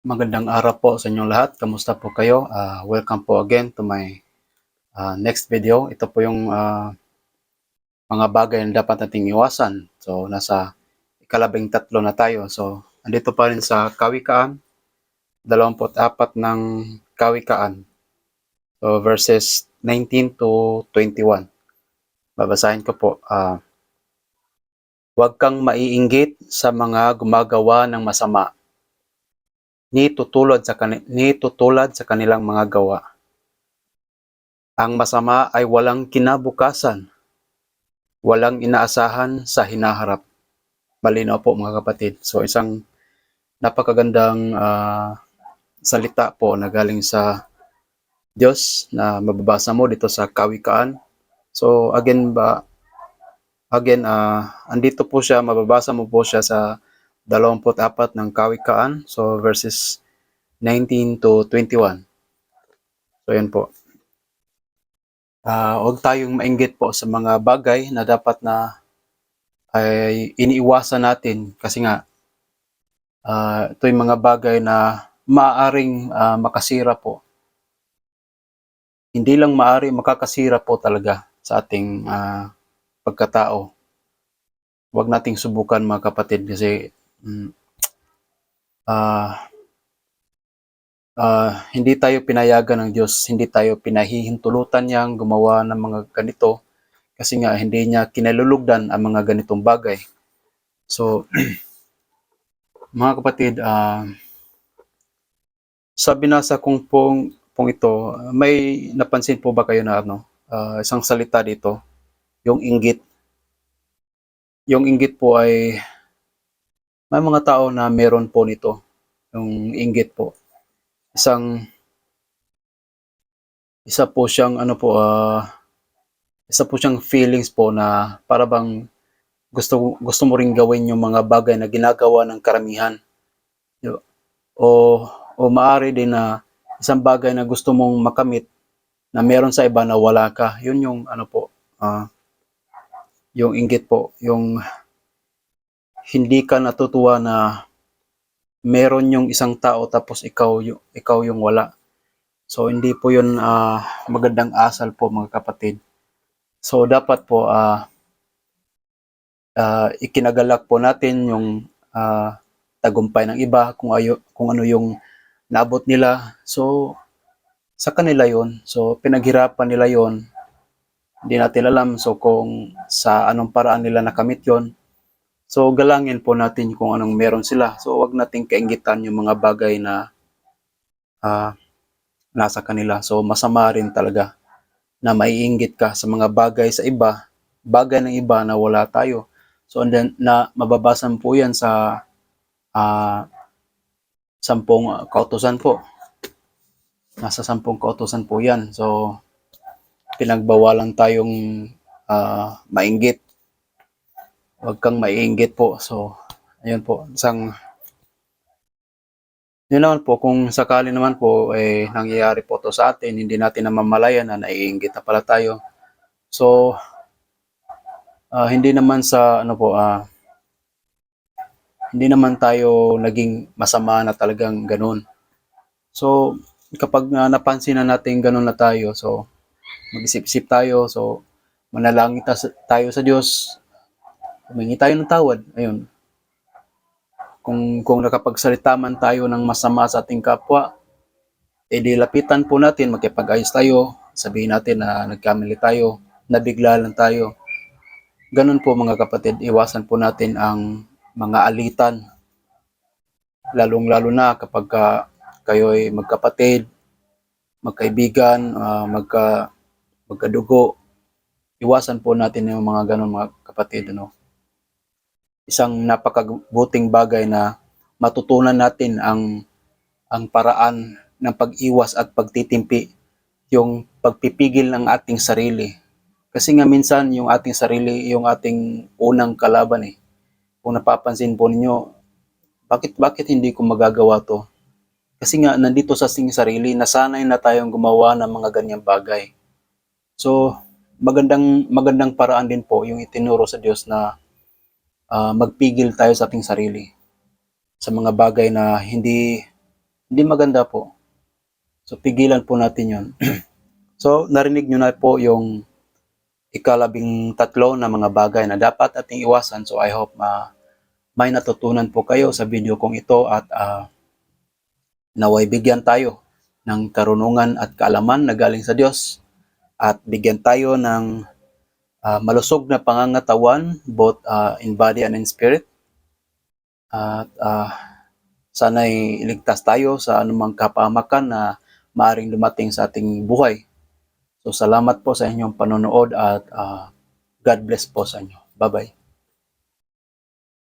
Magandang araw po sa inyong lahat. Kamusta po kayo? Ah, welcome po again to my ah, next video. Ito po yung ah, mga bagay na dapat nating iwasan. So, nasa ikalabing tatlo na tayo. So, andito pa rin sa Kawikaan, 24 ng Kawikaan. So, verses 19 to 21. Babasahin ko po. Ah, Huwag kang maiinggit sa mga gumagawa ng masama ni tutulad sa kani- ni tutulad sa kanilang mga gawa. Ang masama ay walang kinabukasan, walang inaasahan sa hinaharap. Malinaw po mga kapatid. So isang napakagandang ah, salita po na galing sa Diyos na mababasa mo dito sa Kawikaan. So again ba again ah andito po siya mababasa mo po siya sa 24 ng Kawikaan, so verses 19 to 21. So yan po. Ah, huwag tayong mainggit po sa mga bagay na dapat na ay iniiwasan natin kasi nga ah, ito yung mga bagay na maaring ah, makasira po. Hindi lang maari makakasira po talaga sa ating ah, pagkatao. Huwag nating subukan mga kapatid kasi Ah, ah, hindi tayo pinayagan ng Diyos, hindi tayo pinahihintulutan niyang gumawa ng mga ganito kasi nga hindi niya kinalulugdan ang mga ganitong bagay. So, mga kapatid, ah, sa binasa kong pong, pong ito, may napansin po ba kayo na ano, ah, isang salita dito, yung inggit. Yung inggit po ay may mga tao na meron po nito, yung inggit po. Isang isa po siyang ano po ah isa po siyang feelings po na para bang gusto gusto mo ring gawin yung mga bagay na ginagawa ng karamihan. O o maari din na isang bagay na gusto mong makamit na meron sa iba na wala ka. Yun yung ano po ah yung inggit po, yung hindi ka natutuwa na meron yung isang tao tapos ikaw yung ikaw yung wala. So hindi po 'yun ah, magandang asal po mga kapatid. So dapat po ah ah, ikinagalak po natin yung ah, tagumpay ng iba kung ayo kung ano yung naabot nila. So sa kanila 'yon. So pinaghirapan nila 'yon. Hindi natin alam so kung sa anong paraan nila nakamit 'yon. So galangin po natin kung anong meron sila. So wag nating kainggitan yung mga bagay na ah, nasa kanila. So masama rin talaga na maiinggit ka sa mga bagay sa iba, bagay ng iba na wala tayo. So and then na mababasa mo po 'yan sa ah, sampung ah, kautusan po. Nasa sampung kautusan po 'yan. So pinagbawalan tayong ah, mainggit Huwag kang maiinggit po. So, ayun po. Isang, yun naman po, kung sakali naman po, eh, nangyayari po to sa atin, hindi natin namamalayan na naiinggit na pala tayo. So, ah, hindi naman sa, ano po, ah, hindi naman tayo naging masama na talagang ganun. So, kapag ah, napansin na natin ganun na tayo, so, mag-isip-isip tayo, so, manalangin ta- tayo sa Diyos, humingi tayo ng tawad. Ayun. Kung, kung nakapagsalita man tayo ng masama sa ating kapwa, edi lapitan po natin, makipag-ayos tayo, sabihin natin na nagkamali tayo, nabigla lang tayo. Ganun po mga kapatid, iwasan po natin ang mga alitan. Lalong-lalo na kapag ka, kayo ay magkapatid, magkaibigan, ah, magka, magkadugo. Iwasan po natin yung mga ganun mga kapatid. Ano? Isang napakabuting bagay na matutunan natin ang ang paraan ng pag-iwas at pagtitimpi yung pagpipigil ng ating sarili. Kasi nga minsan yung ating sarili, yung ating unang kalaban eh. Kung napapansin po ninyo, bakit bakit hindi ko magagawa to? Kasi nga nandito sa ating sarili, nasanay na tayong gumawa ng mga ganyang bagay. So, magandang magandang paraan din po yung itinuro sa Diyos na ah, magpigil tayo sa ating sarili sa mga bagay na hindi Hindi maganda po. So, pigilan po natin yon. so, narinig nyo na po yung ikalabing tatlo na mga bagay na dapat ating iwasan. So, I hope ma may natutunan po kayo sa video kong ito at ah, naway bigyan tayo ng karunungan at kaalaman na galing sa Diyos at bigyan tayo ng ah, malusog na pangangatawan both ah, in body and in spirit. At ah, sana'y iligtas tayo sa anumang kapamakan na maaring dumating sa ating buhay. So salamat po sa inyong panonood at ah, God bless po sa inyo. Bye-bye.